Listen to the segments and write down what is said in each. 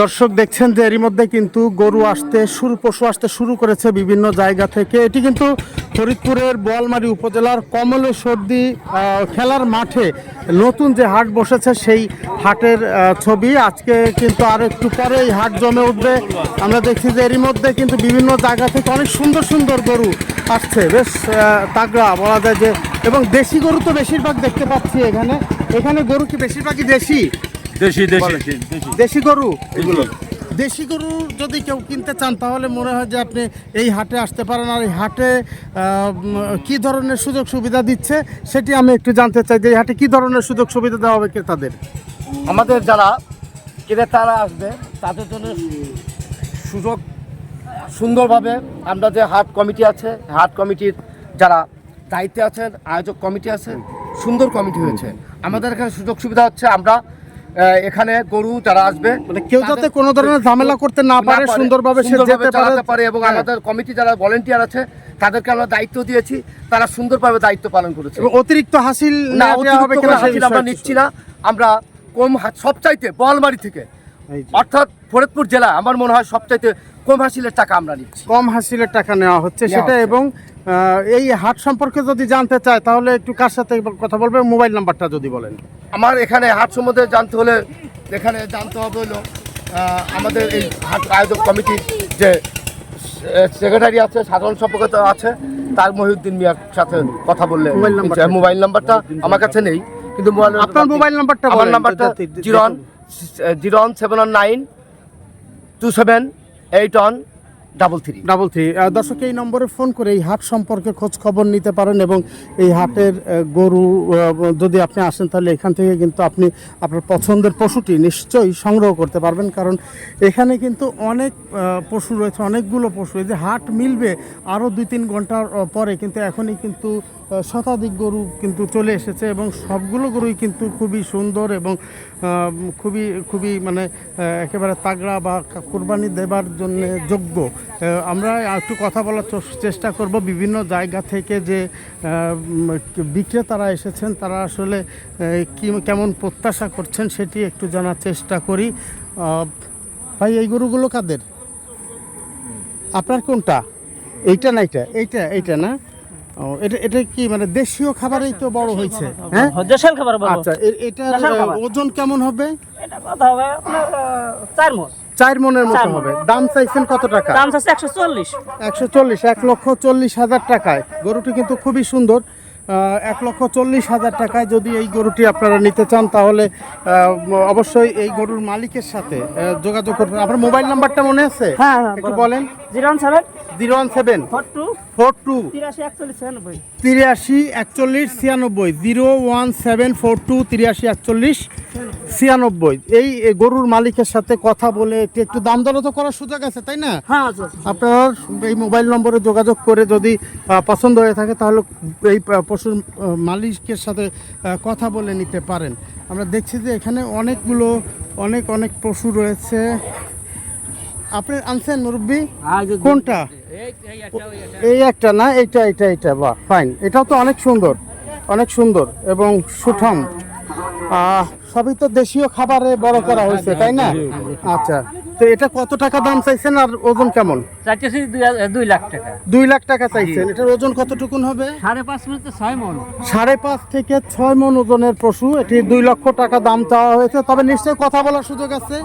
দর্শক দেখছেন যে এরই মধ্যে কিন্তু গরু আসতে শুরু, পশু আসতে শুরু করেছে বিভিন্ন জায়গা থেকে। এটি কিন্তু ফরিদপুরের বোয়ালমারী উপজেলার কমলে সর্দি খেলার মাঠে নতুন যে হাট বসেছে সেই হাটের ছবি। আজকে কিন্তু আর একটু পরে এই হাট জমে উঠবে। আমরা দেখছি যে এরই মধ্যে কিন্তু বিভিন্ন জায়গা থেকে অনেক সুন্দর সুন্দর গরু আসছে। বেশ তাগড়া বলা যায় যে, এবং দেশি গরু তো বেশিরভাগ দেখতে পাচ্ছি এখানে। এখানে গরু কি বেশিরভাগই দেশি? দেশি দেশি দেশি দেশি। গরু? এগুলো। দেশি গরু যদি কেউ কিনতে চান তাহলে মনে হয় যে আপনি এই হাটে আসতে পারেন। আর এই হাটে কি ধরনের সুযোগ সুবিধা দিচ্ছে সেটি আমি একটু জানতে চাই যে এই হাটে কি ধরনের সুযোগ সুবিধা দেওয়া হবে ক্রেতাদের? আমাদের যারা ক্রেতারা আসবে তাদের জন্য সুযোগ সুন্দরভাবে আমরা যে হাট কমিটি আছে হাট কমিটির যারা দায়িত্বে আছেন আয়োজক কমিটি আছে সুন্দর কমিটি হয়েছে। আমাদের এখানে সুযোগ সুবিধা হচ্ছে আমরা এখানে গরু যারা আসবে মানে কেউ যাতে কোনো ধরনের ঝামেলা করতে না পারে সুন্দরভাবে সে যেতে পারে। চালাতে পারে এবং হ্যাঁ। আমাদের কমিটি যারা ভলেন্টিয়ার আছে তাদেরকে আমরা দায়িত্ব দিয়েছি তারা সুন্দরভাবে দায়িত্ব পালন করেছে। অতিরিক্ত হাসিল না অতিরিক্ত হাসিল আমরা নিচ্ছি না। আমরা কম সবচাইতে বলমারি থেকে অর্থাৎ ফরিদপুর জেলা আমার মনে হয় সবচাইতে কম হাসিলের টাকা আমরা নিচ্ছি। কম হাসিলের টাকা নেওয়া হচ্ছে সেটা এবং এই হাট সম্পর্কে যদি জানতে চায় তাহলে একটু কার সাথে কথা বলবে মোবাইল নাম্বারটা যদি বলেন। আমার এখানে হাট সম্বন্ধে জানতে হলে এখানে জানতে হবে হলো আমাদের এই হাট আয়োজক কমিটির যে সেক্রেটারি আছে সাধারণ সম্পাদক আছে তার মহিউদ্দিন মিয়ার সাথে কথা বললে মোবাইল নাম্বারটা? আমার কাছে নেই কিন্তু মোবাইল আপনার মোবাইল নাম্বারটা আমার নাম্বারটা zero one zero one seven one nine two seven eight one double three. Double three. দর্শক, এই নম্বরে ফোন করে এই হাট সম্পর্কে খোঁজ খবর নিতে পারেন এবং এই হাটের গরু যদি আপনি আসেন তাহলে এখান থেকে কিন্তু আপনি আপনার পছন্দের পশুটি নিশ্চয়ই সংগ্রহ করতে পারবেন। কারণ এখানে কিন্তু অনেক পশু রয়েছে, অনেকগুলো পশু। এই যে হাট মিলবে আরও দুই তিন ঘণ্টার পরে কিন্তু এখনই কিন্তু শতাধিক গরু কিন্তু চলে এসেছে এবং সবগুলো গরুই কিন্তু খুবই সুন্দর এবং খুবই খুবই মানে একেবারে তাগড়া বা কোরবানি দেবার জন্য যোগ্য। আমরা একটু কথা বলার চেষ্টা করব। বিভিন্ন জায়গা থেকে যে বিক্রেতারা এসেছেন তারা আসলে কি কেমন প্রত্যাশা করছেন সেটি একটু জানার চেষ্টা করি। ভাই এই গরুগুলো কাদের? আপনার কোনটা? এইটা না এইটা? এইটা এইটা না? এটা এটা কি মানে দেশীয় খাবারেই তো বড় হয়েছে? হ্যাঁ? দেশের খাবার আচ্ছা এ- এটার দেশের খাবার। আহ, ওজন কেমন হবে? এটা কথা হবে আপনার চার মন। চার মনের মতো হবে। দাম চাইছেন কত টাকা? দাম চাচ্ছে একশো চল্লিশ। একশো চল্লিশ এক লক্ষ চল্লিশ হাজার টাকায়। গরুটি কিন্তু খুবই সুন্দর। এক লক্ষ চল্লিশ হাজার টাকায় যদি এই গরুটি আপনারা নিতে চান তাহলে অবশ্যই এই গরুর মালিকের সাথে যোগাযোগ করবেন আপনার মোবাইল নাম্বারটা মনে আছে? হ্যাঁ, হ্যাঁ, একটু বলেন। Zero one seven. Zero one seven. Four two. Four two. তিরাশি একচল্লিশ ছিয়ানব্বই। তিরাশি একচল্লিশ ছিয়ানব্বই। Zero one seven four two তিরাশি একচল্লিশ। ছিয়ানব্বই। এই গরুর মালিকের সাথে কথা বলে একটু দাম দরও তো করার সুযোগ আছে তাই না? হ্যাঁ। আপনার এই মোবাইল নম্বরে যোগাযোগ করে যদি পছন্দ হয়ে থাকে তাহলে এই পশুর মালিকের সাথে কথা বলে নিতে পারেন। আমরা দেখছি যে এখানে অনেকগুলো অনেক অনেক পশু রয়েছে। আপনি আনছেন মুরব্বী? কোনটা? এই একটা না এইটা এইটা এটা বাহ ফাইন এটাও তো অনেক সুন্দর অনেক সুন্দর এবং সুঠাম। সবই তো দেশীয় খাবারে বড় করা হয়েছে তাই না? আচ্ছা তো এটা কত টাকা দাম চাইছেন আর ওজন কেমন? চাইতেছি দুই লাখ টাকা। দুই লাখ টাকা চাইছেন এটার ওজন কতটুকুন হবে? সাড়ে পাঁচ মিনিটে ছয় মন। সাড়ে পাঁচ থেকে ছয় মন ওজনের পশু এটি দুই লক্ষ টাকা দাম চাওয়া হয়েছে। তবে নিশ্চয়ই কথা বলার সুযোগ আছে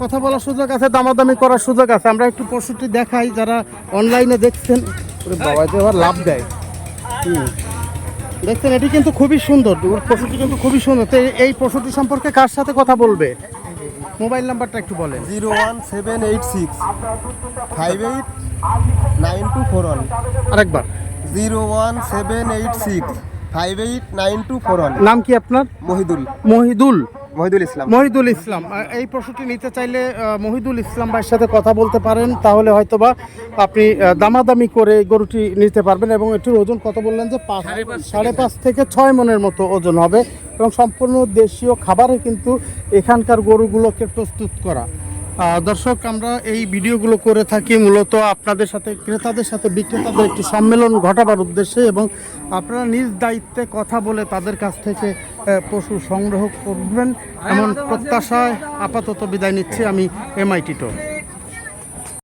কথা বলার সুযোগ আছে দামাদামি করার সুযোগ আছে। আমরা একটু পশুটি দেখাই যারা অনলাইনে দেখছেন। বাবা যে আবার লাভ দেয়। হুম। দেখছেন এটি কিন্তু খুবই সুন্দর। পশুটি কিন্তু খুবই সুন্দর। তো এই- পশুটি সম্পর্কে কার সাথে কথা বলবে? মোবাইল নাম্বারটা একটু বলেন। Zero one seven eight six five eight nine two four one. আরেকবার। Zero one seven eight six five eight nine two four one. নাম কি আপনার? মহিদুল। মহিদুল। মহিদুল ইসলাম। মহিদুল ইসলাম। এই পশুটি নিতে চাইলে মহিদুল ইসলাম ভাইয়ের সাথে কথা বলতে পারেন তাহলে হয়তোবা আপনি দামাদামি করে গরুটি নিতে পারবেন এবং এটির ওজন কত বললেন যে পাঁচ সাড়ে পাঁচ থেকে ছয় মনের মতো ওজন হবে এবং সম্পূর্ণ দেশীয় খাবারে কিন্তু এখানকার গরুগুলোকে প্রস্তুত করা। দর্শক, আমরা এই ভিডিওগুলো করে থাকি মূলত আপনাদের সাথে, ক্রেতাদের সাথে, বিক্রেতাদের একটি সম্মেলন ঘটাবার উদ্দেশ্যে এবং আপনারা নিজ দায়িত্বে কথা বলে তাদের কাছ থেকে পশু সংগ্রহ করবেন। এমন প্রত্যাশায় আপাতত বিদায় নিচ্ছি আমি এমআইটি টো